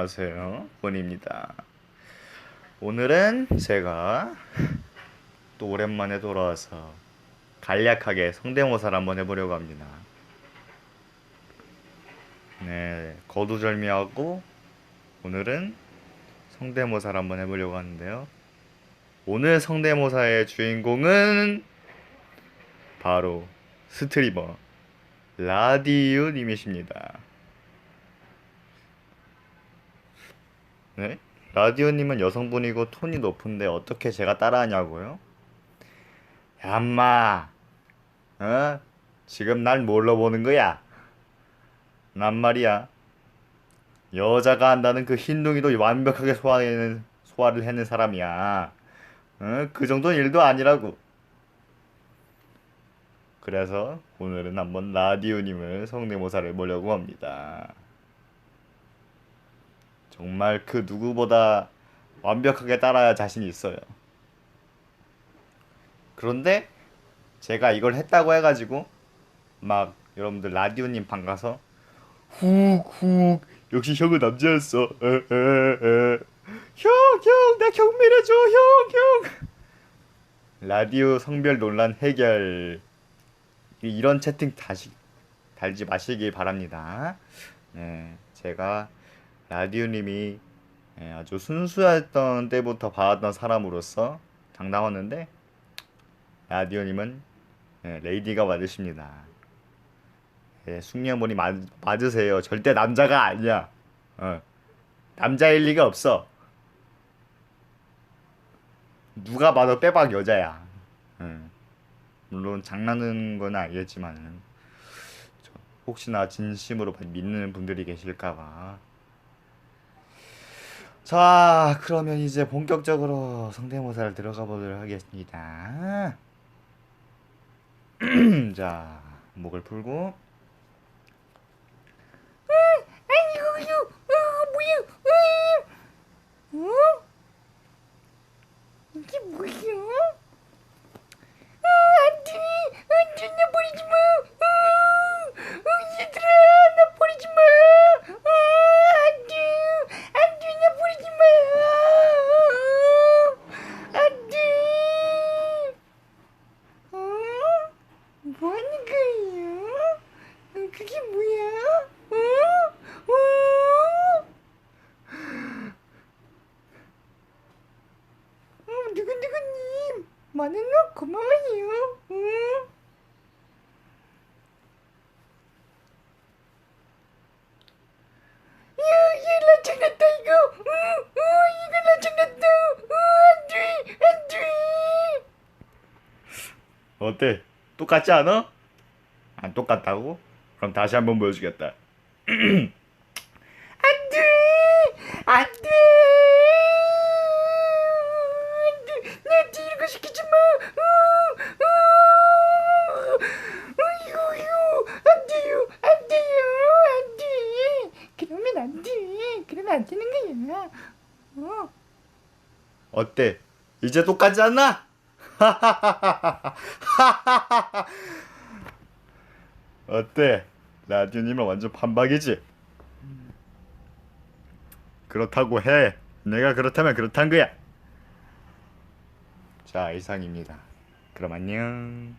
안녕하세요. 본입니다. 오늘은 제가 또 오랜만에 돌아와서 간략하게 성대모사를 한번 해보려고 합니다. 네, 거두절미하고 오늘은 성대모사를 한번 해보려고 하는데요. 오늘 성대모사의 주인공은 바로 스트리머 라디오님이십니다. 네? 라디오님은 여성분이고 톤이 높은데 어떻게 제가 따라하냐고요? 야, 엄마, 어? 지금 날 뭘로 보는 거야? 난 말이야. 여자가 한다는 그 흰둥이도 완벽하게 소화해는, 소화를 해낸 사람이야. 어? 그 정도는 일도 아니라고. 그래서 오늘은 한번 라디오님을 성대모사를 해보려고 합니다. 정말 그 누구보다 완벽하게 따라야 자신이 있어요. 그런데 제가 이걸 했다고 해가지고 막 여러분들 라디오님 방 가서 훅훅 역시 형은 남자였어. 형형 나 경멸해줘 형 형. 라디오 성별 논란 해결 이- 이런 채팅 다시 달지 마시기 바랍니다. 네, 제가 라디오님이 예, 아주 순수했던 때부터 봐왔던 사람으로서 당당했는데 라디오님은 예, 레이디가 맞으십니다. 예, 숙녀분이 맞, 맞으세요. 절대 남자가 아니야. 어, 남자일 리가 없어. 누가 봐도 빼박 여자야. 예. 물론 장난하는 건 알겠지만은 저 혹시나 진심으로 믿는 분들이 계실까봐 자 그러면 이제 본격적으로 성대모사를 들어가 보도록 하겠습니다. 자 목을 풀고 어, 뭐야? 어? 어? 이게 뭐야? 아, 안 돼! 안 돼! 나 버리지 마! 어, 어, 얘들아! 나 버리지 마! 어, 안 돼! 안 돼! 나 버리지 마! 어, 안 돼! 어? 뭐 하는 거예요? 어, 그게 뭐야? 어? 어? 어, 누구누구님, 많은 거 고마워요. 응? 이거. 이거 안 돼, 안 돼. 어때 똑같지 않아? 안 똑같다고? 그럼 다시 한번 보여주겠다 안 돼! 안 돼! 안 돼! 나한테 이런 거 시키지 마! 어, 어, 어이구, 이구, 안 돼요! 안 돼요! 안 돼! 그러면 안 돼! 안 되는 거야! 어, 어때 이제 똑같지 않나? 어때? 라디오님은 완전 판박이지? 그렇다고 해. 내가 그렇다면 그렇단 거야. 자, 이상입니다. 그럼 안녕.